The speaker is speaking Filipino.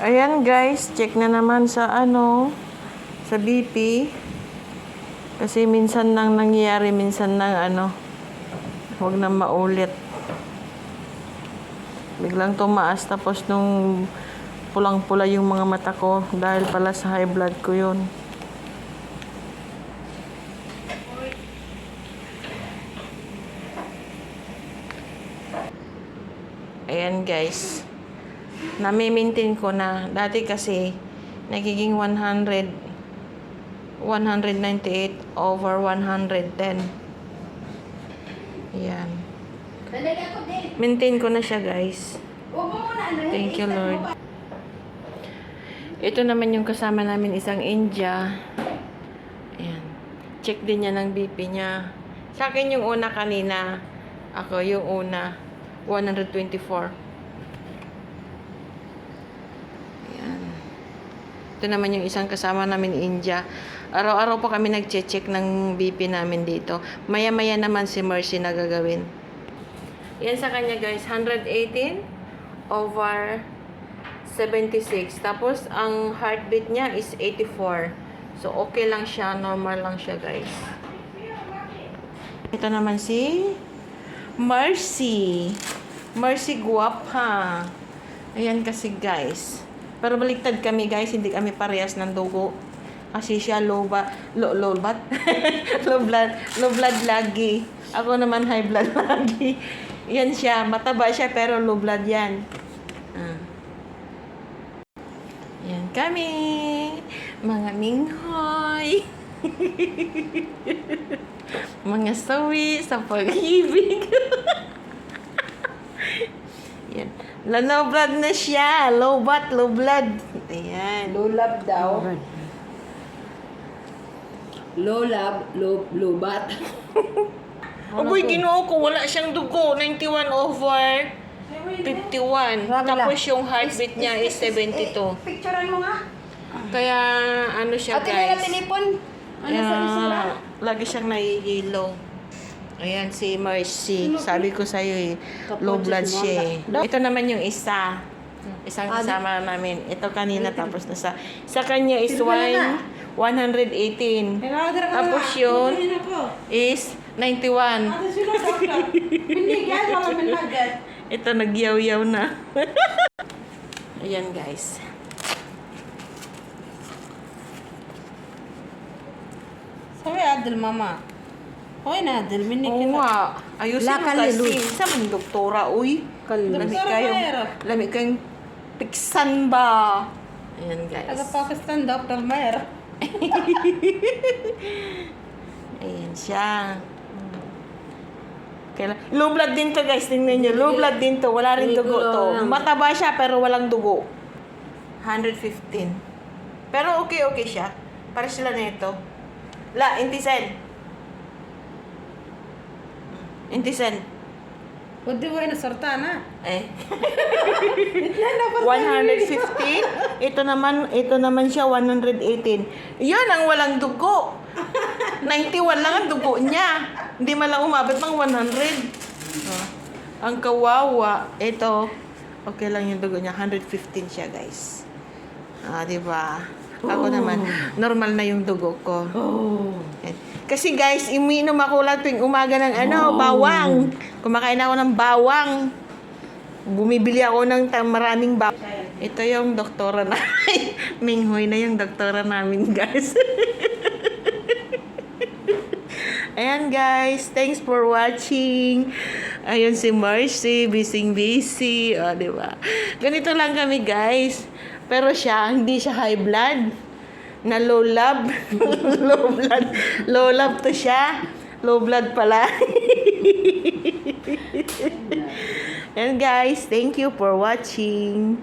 Ayan guys, check na naman sa ano, sa BP. Kasi minsan nang nangyayari, minsan nang ano, huwag na maulit. Biglang tumaas tapos nung pulang-pula yung mga mata ko dahil pala sa high blood ko yun. Ayan guys. Nami-maintain ko na. Dati kasi, nagiging 100, 198 over 110. Ayan. Dali ako din. Maintain ko na siya guys. Ano. Thank you Lord. Ito naman yung kasama namin isang India. Ayan. Check din niya ng BP niya. Sa akin yung una kanina. Ako yung una. 124. Ito naman yung isang kasama namin India. Araw-araw po kami nag-check ng BP namin dito. Maya-maya naman si Mercy na gagawin. Yan sa kanya guys, 118 over 76. Tapos ang heartbeat niya is 84. So okay lang siya, normal lang siya guys. Ito naman si Mercy. Mercy guwapa. Ayan kasi guys. Pero baliktad kami guys, hindi kami parehas ng dugo. Kasi siya low ba, low, low bat? low blood, low blood lagi. Ako naman high blood lagi. Yan siya, mataba siya pero low blood yan. Ah. Yan kami, mga minghoy. mga sawi sa pag-ibig. Yan. Low blood na siya. Low bat, low blood. Ayan. Low love daw. Low love, low, low bat. Aboy, ginoo ko. Wala siyang dugo. 91 over 51. Tapos yung heartbeat niya is 72. Picturean mo nga. Kaya ano siya Ate na guys. telepon. Ano sa isura? Lagi siyang nahihilo. Ayan si Mercy. Sabi ko sa'yo eh, low blood siya eh. Ito naman yung isa. Isang kasama namin. Ito kanina tapos na sa... Sa kanya is one, 118. Tapos yun is 91. Hindi, yan. Wala man agad. Ito nagyaw-yaw na. Ayan guys. Sabi Adel, mama. Hoy na Adel, minik Oo nga. Ayusin mo kasi. Luy. Sa mga doktora, uy. Lami Doktora kayong, Mayra. kayong piksan ba? Ayan Taga guys. Pakistan, Dr. Mayer. Ayan siya. Kailan, low blood din to guys. Tingnan nyo. Low blood din to. Wala rin dugo to. Mataba siya pero walang dugo. 115. Pero okay, okay siya. Para sila na ito. La, intisen. Intisen. Pwede ba na sartana? Eh. 115. Ito naman, ito naman siya 118. Yan ang walang dugo. 91 lang ang dugo niya. Hindi man lang umabot ng 100. Oh. Ang kawawa, ito, okay lang yung dugo niya. 115 siya, guys. Ah, di ba? Ako naman, normal na yung dugo ko. Oh. Yan. Kasi guys, umiinom ako lang tuwing umaga ng ano, bawang. Kumakain ako ng bawang. Bumibili ako ng maraming bawang. Ito yung doktora na. Minghoy na yung doktora namin, guys. Ayan guys, thanks for watching. Ayun si Mercy, bising busy, o di ba? Ganito lang kami guys. Pero siya, hindi siya high blood. Na low love. low blood. Low love to siya. Low blood pala. And guys, thank you for watching.